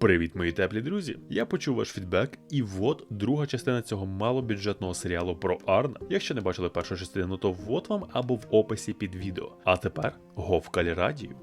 Привіт, мої теплі друзі! Я почув ваш фідбек, і от друга частина цього малобюджетного серіалу про Арна. Якщо не бачили першу частину, то вот вам або в описі під відео. А тепер говкалі радію.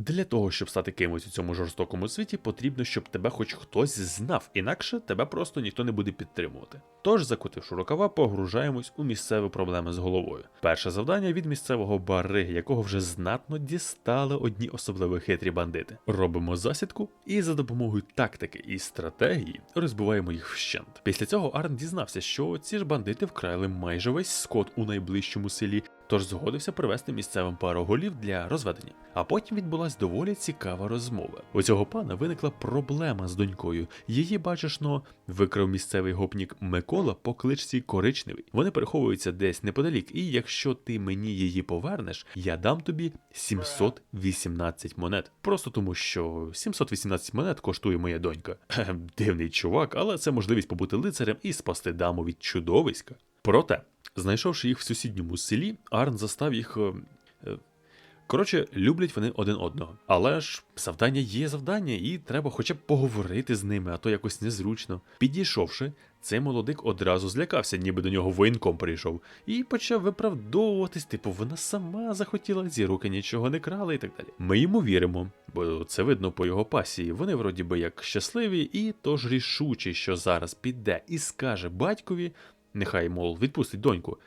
Для того, щоб стати кимось у цьому жорстокому світі, потрібно, щоб тебе хоч хтось знав, інакше тебе просто ніхто не буде підтримувати. Тож, закутивши рукава, погружаємось у місцеві проблеми з головою. Перше завдання від місцевого бариги, якого вже знатно дістали одні особливо хитрі бандити. Робимо засідку і за допомогою тактики і стратегії розбиваємо їх вщент. Після цього Арн дізнався, що ці ж бандити вкрали майже весь скот у найближчому селі. Тож згодився привезти місцевим пару голів для розведення. А потім відбулась доволі цікава розмова. У цього пана виникла проблема з донькою. Її бачишно викрав місцевий гопнік Микола по кличці Коричневий. Вони переховуються десь неподалік, і якщо ти мені її повернеш, я дам тобі 718 монет. Просто тому, що 718 монет коштує моя донька. Дивний чувак, але це можливість побути лицарем і спасти даму від чудовиська. Проте, знайшовши їх в сусідньому селі, Арн застав їх. е, е, Коротше, люблять вони один одного. Але ж завдання є завдання, і треба хоча б поговорити з ними, а то якось незручно. Підійшовши, цей молодик одразу злякався, ніби до нього воєнком прийшов, і почав виправдовуватись, типу, вона сама захотіла, ці руки нічого не крали і так далі. Ми йому віримо, бо це видно по його пасії. Вони вроді би як щасливі, і тож рішучий, що зараз піде і скаже батькові, нехай, мол, відпустить доньку.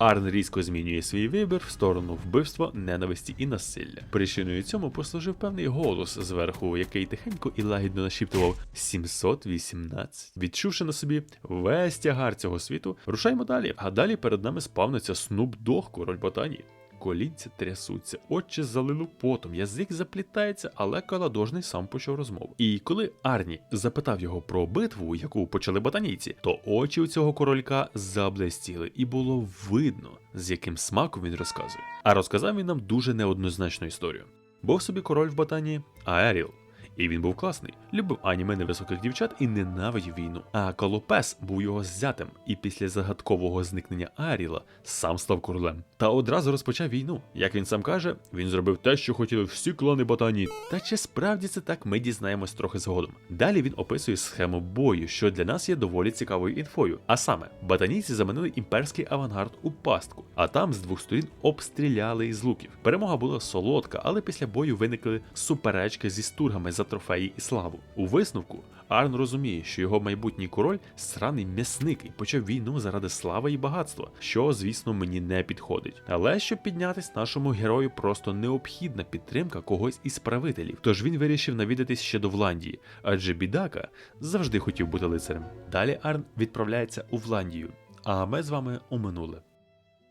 Арн різко змінює свій вибір в сторону вбивства, ненависті і насилля. Причиною цьому послужив певний голос зверху, який тихенько і лагідно нашіптував 718. Відчувши на собі весь тягар цього світу, рушаймо далі. А далі перед нами спавниться Снуп Дог, король ботанії. Колінця трясуться, очі залило потом, язик заплітається, але каладожний сам почав розмову. І коли Арні запитав його про битву, яку почали ботанійці, то очі у цього королька заблестіли, і було видно, з яким смаком він розказує. А розказав він нам дуже неоднозначну історію. Був собі король в ботанії Аеріл. І він був класний, любив аніме невисоких дівчат і ненавидів війну. А Колопес був його зятем, і після загадкового зникнення Аріла сам став королем. Та одразу розпочав війну. Як він сам каже, він зробив те, що хотіли всі клани ботанії. Та чи справді це так, ми дізнаємось трохи згодом. Далі він описує схему бою, що для нас є доволі цікавою інфою. А саме, ботанійці заманили імперський авангард у пастку, а там з двох сторін обстріляли із луків. Перемога була солодка, але після бою виникли суперечки зі стургами за трофеї і славу. У висновку Арн розуміє, що його майбутній король сраний м'ясник і почав війну заради слави і багатства, що, звісно, мені не підходить. Але щоб піднятись нашому герою, просто необхідна підтримка когось із правителів. Тож він вирішив навідатись ще до Вландії, адже бідака завжди хотів бути лицарем. Далі Арн відправляється у Вландію, а ми з вами у минуле.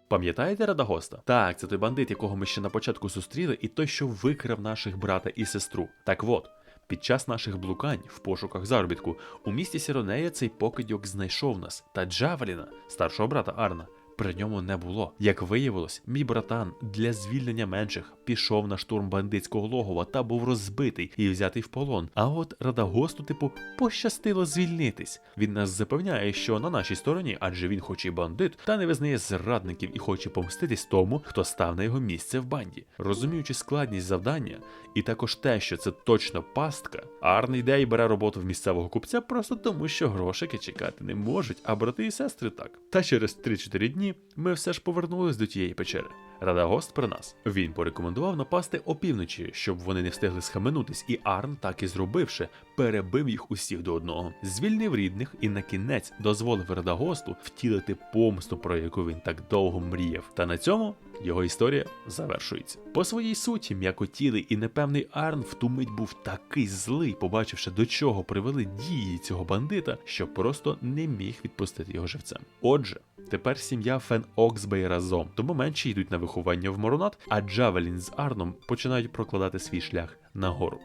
Пам'ятаєте Радагоста? Так, це той бандит, якого ми ще на початку зустріли, і той, що викрав наших брата і сестру. Так от. Під час наших блукань в пошуках заробітку у місті Сіронея цей покидьок знайшов нас та Джавеліна, старшого брата Арна. При ньому не було. Як виявилось, мій братан для звільнення менших пішов на штурм бандитського логова та був розбитий і взятий в полон. А от Радагосту, типу, пощастило звільнитись. Він нас запевняє, що на нашій стороні, адже він хоч і бандит, та не визнає зрадників і хоче помститись тому, хто став на його місце в банді. Розуміючи складність завдання, і також те, що це точно пастка, Арн йде бере роботу в місцевого купця просто тому, що грошики чекати не можуть, а брати і сестри так. Та через 3-4 дні ми все ж повернулись до тієї печери. Радагост при нас. Він порекомендував напасти опівночі, щоб вони не встигли схаменутись, і Арн, так і зробивши, перебив їх усіх до одного, звільнив рідних і на кінець дозволив Радагосту втілити помсту, про яку він так довго мріяв. Та на цьому його історія завершується. По своїй суті, м'якотілий і непевний Арн в ту мить був такий злий, побачивши до чого привели дії цього бандита, що просто не міг відпустити його живцем. Отже. Тепер сім'я Фен Оксбей разом, тому менші йдуть на виховання в Моронат, а Джавелін з Арном починають прокладати свій шлях нагору.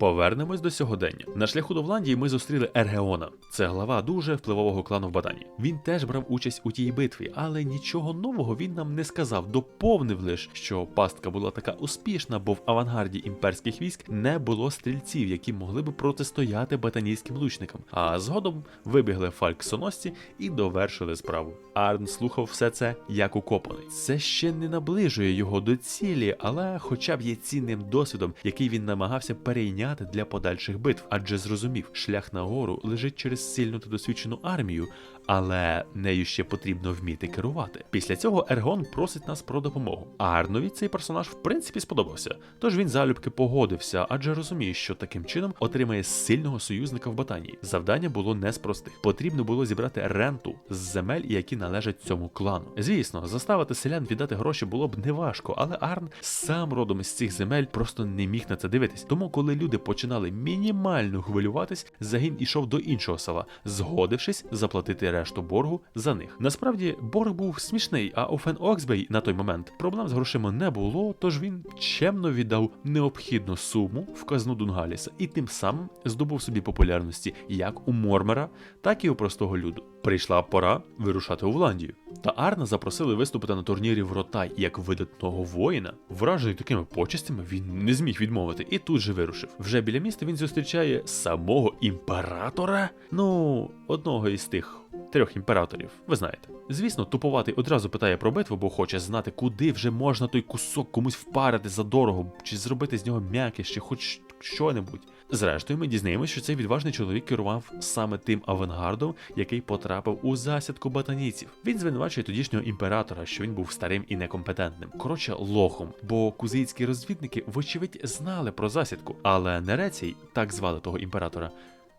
Повернемось до сьогодення. На шляху до Вландії ми зустріли Ергеона. Це глава дуже впливового клану в Батані. Він теж брав участь у тій битві, але нічого нового він нам не сказав. Доповнив лише, що пастка була така успішна, бо в авангарді імперських військ не було стрільців, які могли би протистояти батанійським лучникам. А згодом вибігли фальксоносці і довершили справу. Арн слухав все це як укопаний. Це ще не наближує його до цілі, але хоча б є цінним досвідом, який він намагався перейняти для подальших битв, адже зрозумів, шлях нагору лежить через сильну та досвідчену армію, але нею ще потрібно вміти керувати. Після цього Ергон просить нас про допомогу. А Арнові цей персонаж в принципі сподобався, тож він залюбки погодився, адже розуміє, що таким чином отримає сильного союзника в Батанії. Завдання було не з простих. Потрібно було зібрати ренту з земель, які належать цьому клану. Звісно, заставити селян віддати гроші було б неважко, але Арн сам родом з цих земель просто не міг на це дивитись. Тому, коли люди починали мінімально хвилюватись, загін ішов до іншого села, згодившись заплатити решту боргу за них. Насправді борг був смішний, а у Фен Оксбей на той момент проблем з грошима не було, тож він чемно віддав необхідну суму в казну Дунгаліса і тим самим здобув собі популярності як у Мормера, так і у простого люду. Прийшла пора вирушати у Вландію. Та Арна запросили виступити на турнірі в Ротай як видатного воїна. Вражений такими почестями він не зміг відмовити і тут же вирушив. Вже біля міста він зустрічає самого імператора. Ну, одного із тих трьох імператорів, ви знаєте. Звісно, тупуватий одразу питає про битву, бо хоче знати, куди вже можна той кусок комусь впарити за дорого, чи зробити з нього м'якіш, чи хоч що-небудь. Зрештою, ми дізнаємося, що цей відважний чоловік керував саме тим авангардом, який потрапив у засідку батанійців. Він звинувачує тодішнього імператора, що він був старим і некомпетентним. Коротше, лохом, бо кузийські розвідники, вочевидь, знали про засідку, але Нерецій, так звали того імператора,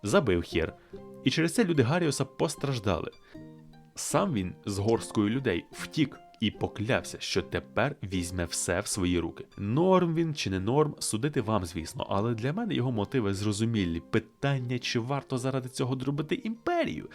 забив хір. І через це люди Гаріуса постраждали. Сам він з горсткою людей втік і поклявся, що тепер візьме все в свої руки. Норм він чи не норм, судити вам, звісно, але для мене його мотиви зрозумілі. Питання, чи варто заради цього дробити імперію.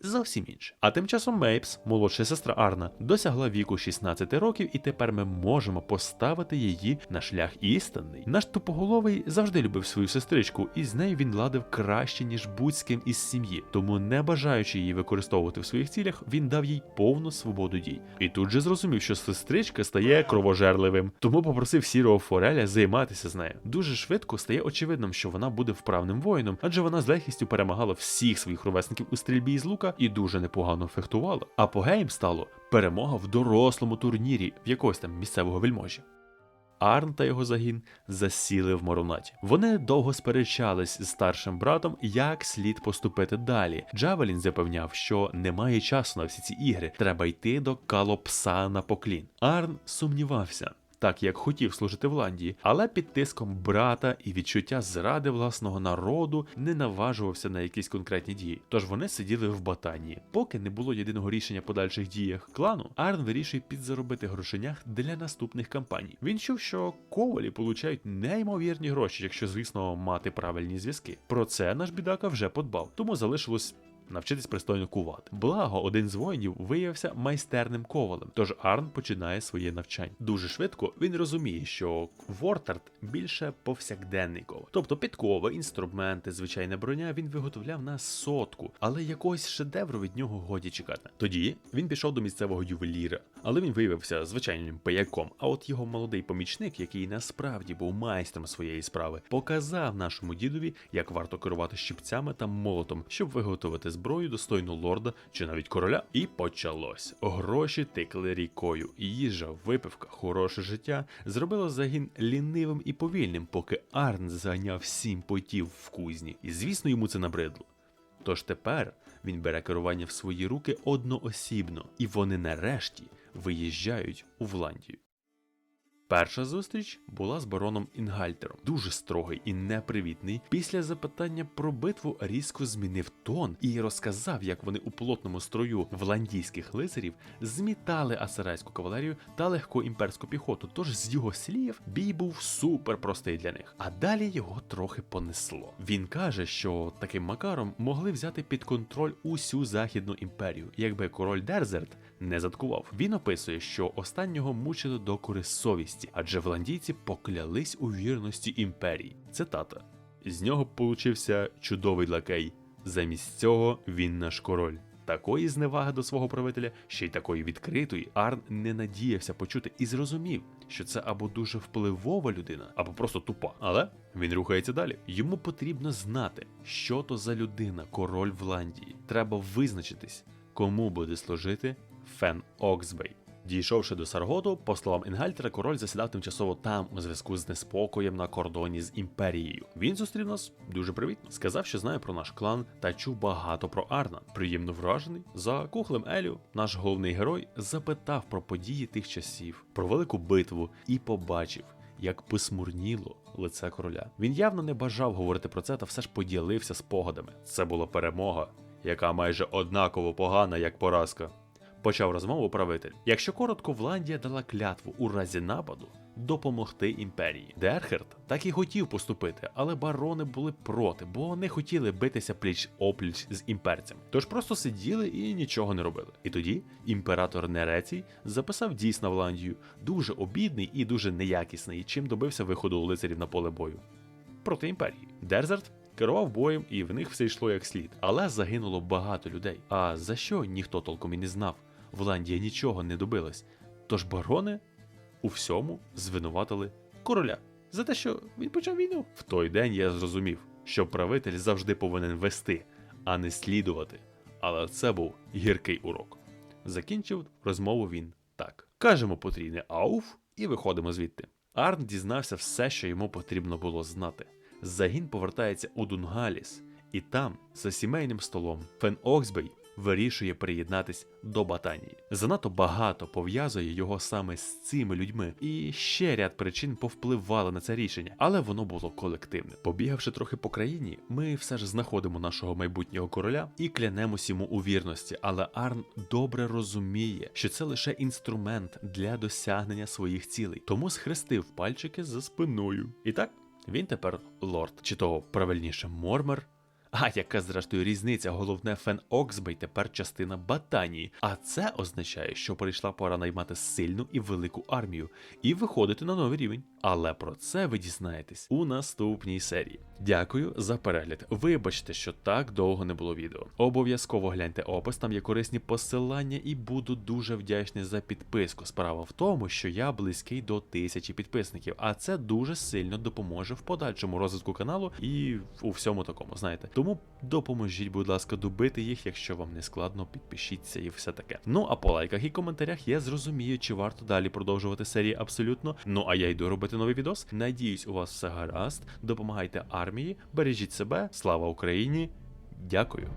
Зовсім інше. А тим часом Мейпс, молодша сестра Арна, досягла віку 16 років, і тепер ми можемо поставити її на шлях істинний. Наш тупоголовий завжди любив свою сестричку, і з нею він ладив краще, ніж будь-ким із сім'ї. Тому, не бажаючи її використовувати в своїх цілях, він дав їй повну свободу дій. І тут же зрозумів, що сестричка стає кровожерливим, тому попросив сірого Фореля займатися з нею. Дуже швидко стає очевидним, що вона буде вправним воїном, адже вона з легкістю перемагала всіх своїх ровесників у стрільбі із лука і дуже непогано фехтувала. Апогеєм стало перемога в дорослому турнірі в якогось там місцевого вельможі. Арн та його загін засіли в Моронаті. Вони довго сперечались з старшим братом, як слід поступити далі. Джавелін запевняв, що немає часу на всі ці ігри, треба йти до Калопса на поклін. Арн сумнівався. Так як хотів служити Вландії, але під тиском брата і відчуття зради власного народу не наважувався на якісь конкретні дії. Тож вони сиділи в батанії. Поки не було єдиного рішення подальших діях клану, Арн вирішує підзаробити грошенях для наступних кампаній. Він чув, що ковалі получають неймовірні гроші, якщо, звісно, мати правильні зв'язки. Про це наш бідака вже подбав, тому залишилось навчитись пристойно кувати. Благо, один з воїнів виявився майстерним ковалем, тож Арн починає своє навчання. Дуже швидко він розуміє, що Вортард більше повсякденний коваль. Тобто підкови, інструменти, звичайна броня він виготовляв на сотку, але якогось шедевру від нього годі чекати. Тоді він пішов до місцевого ювеліра, але він виявився звичайним паяком. А от його молодий помічник, який насправді був майстром своєї справи, показав нашому дідові, як варто керувати щипцями та молотом, щоб виготовити зброю достойну лорда чи навіть короля. І почалось. Гроші текли рікою. Їжа, випивка, хороше життя зробило загін лінивим і повільним, поки Арн заганяв сім потів в кузні. І звісно, йому це набридло. Тож тепер він бере керування в свої руки одноосібно, і вони нарешті виїжджають у Вландію. Перша зустріч була з бароном Інгальтером, дуже строгий і непривітний. Після запитання про битву різко змінив тон і розказав, як вони у плотному строю вландійських лицарів змітали асирайську кавалерію та легку імперську піхоту. Тож з його слів бій був супер простий для них. А далі його трохи понесло. Він каже, що таким макаром могли взяти під контроль усю західну імперію, якби король Дерзерт не заткував. Він описує, що останнього мучили докори совісті, адже вландійці поклялись у вірності імперії. Цитата. З нього получився чудовий лакей. Замість цього він наш король. Такої зневаги до свого правителя, ще й такої відкритої, Арн не надіявся почути і зрозумів, що це або дуже впливова людина, або просто тупа. Але він рухається далі. Йому потрібно знати, що то за людина, король Вландії. Треба визначитись, кому буде служити Фен Оксбей. Дійшовши до Сарготу, по словам Інгальтера, король засідав тимчасово там у зв'язку з неспокоєм на кордоні з імперією. Він зустрів нас дуже привітно, сказав, що знає про наш клан та чув багато про Арна. Приємно вражений. За кухлем Елю, наш головний герой запитав про події тих часів, про велику битву і побачив. Як посмурніло лице короля. Він явно не бажав говорити про це, та все ж поділився спогадами. Це була перемога, яка майже однаково погана, як поразка. Почав розмову правитель. Якщо коротко, Вландія дала клятву у разі нападу допомогти імперії. Дерхерт так і хотів поступити, але барони були проти, бо не хотіли битися пліч опліч з імперцями. Тож просто сиділи і нічого не робили. І тоді імператор Нерецій записав дійс на Вландію, дуже обідний і дуже неякісний, чим добився виходу лицарів на поле бою проти імперії. Дерзерт керував боєм, і в них все йшло як слід, але загинуло багато людей. А за що ніхто толком і не знав. Вландія нічого не добилась. Тож барони у всьому звинуватили короля за те, що він почав війну. В той день я зрозумів, що правитель завжди повинен вести, а не слідувати. Але це був гіркий урок. Закінчив розмову він так: кажемо потрійне ауф і виходимо звідти. Арн дізнався все, що йому потрібно було знати. Загін повертається у Дунгаліс, і там, за сімейним столом, Фен Оксбей вирішує приєднатись до Батанії. Занадто багато пов'язує його саме з цими людьми, і ще ряд причин повпливали на це рішення, але воно було колективне. Побігавши трохи по країні, ми все ж знаходимо нашого майбутнього короля і клянемось йому у вірності. Але Арн добре розуміє, що це лише інструмент для досягнення своїх цілей, тому схрестив пальчики за спиною. І так. Він тепер лорд, чи того правильніше Мормер. А яка зрештою різниця? Головне, Фен Оксбей тепер частина Батанії. А це означає, що прийшла пора наймати сильну і велику армію і виходити на новий рівень. Але про це ви дізнаєтесь у наступній серії. Дякую за перегляд. Вибачте, що так довго не було відео. Обов'язково гляньте опис, там є корисні посилання, і буду дуже вдячний за підписку. Справа в тому, що я близький до тисячі підписників, а це дуже сильно допоможе в подальшому розвитку каналу і у всьому такому, знаєте. Тому допоможіть, будь ласка, добити їх, якщо вам не складно, підпишіться і все таке. Ну а по лайках і коментарях я зрозумію, чи варто далі продовжувати серії абсолютно. Ну а я йду робити новий відос. Надіюсь, у вас все гаразд. Допомагайте армії, бережіть себе, слава Україні. Дякую.